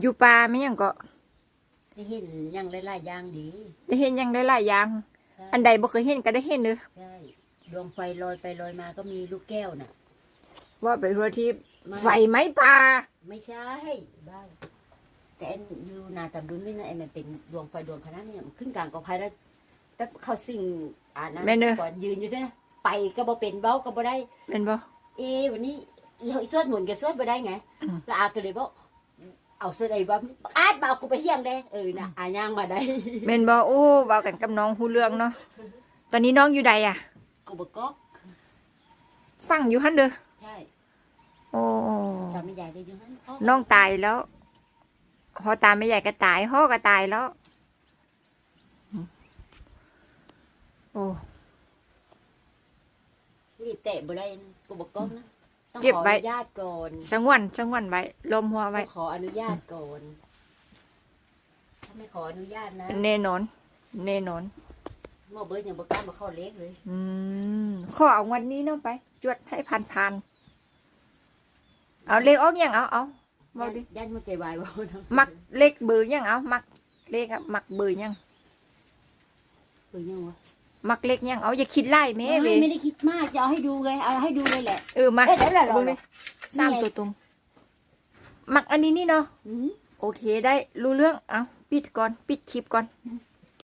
อยู่ป่าไม่ยังก็ได้เห็นอยังหลายๆอย่างดีได้เห็นหยังได้หลายอย่างใช่อันใดบ่เคยเห็นก็ได้เห็นเด้อใช่ดวงไฟลอยไปลอยมาก็มีลูกแก้วน่ะ ว่าไปทั่วที่มาไฟไหม้ป่าไม่ใช่บ้าแต่อันอยู่นาตาบุญนี่นะไอ้มันเป็นดวงไฟดวงคณะเนี่ยมันขึ้นกลางกอไผ่แล้วแต่เขาสิ่งอ่านนะแม่นเด้อก่อนยืนอยู่ใช่ไหมไปก็บ่เป็นเบ้าก็บ่ได้ เป็นบ่ เอ๊ะวันนี้อีเฮาอีสวดหมุนกับสวดบ่ได้ไงอืมแล้วอาก็เลยบอก เอาเสดว่าอาดมาเอากูไปเฮียงได้เออน่ะอาย่างมาได้เป็นบ่โอ้เว้ากันกับน้องฮู้เรื่องเนาะตอนนี้น้องอยู่ใดอะกูบ่ก๊อกฟังอยู่หั่นเด้อใช่โอ้จำไม่ใหญ่ได้อยู่หั่นพ่อน้องตายแล้วพอตาไม่ใหญ่ก็ตายพ่อก็ตายแล้ว โอ้นี่เตะบ่ได้นะกูบ่ก๊อกนะ ต้องเก็บขออไว้นุญาตก่อนสงวนสงวนไว้ลมหัวต้ไว้องขออนุญาตก่อนถ้าไม่ขออนุญาตนะแน่นอนแน่นอน หมอเบิร์ดยังบ่กล้ามาเข้าเล็กเลยอืมขอเอาวันนี้เนาะไป จวดให้พันพันๆเอาเลขออกยังเอาเอาเบาดิย่านมันใจวายบ่นะมักเลขเบอร์ยังเอามักเลขอะมักเบอร์ยังเออยังวะ มักเลขยังเอาอย่าคิดไล่แม่เวไม่ไม่ได้คิดมากจะเอาให้ดูไงเอาให้ดูเลยแหละ เออมาเอ้ยเดี๋ยวเราเบิ่งดิสามตัวตรงมักอันนี้นี่เนาะอืมโอเคได้รู้เรื่องเอาปิดก่อน ปิดคลิปก่อน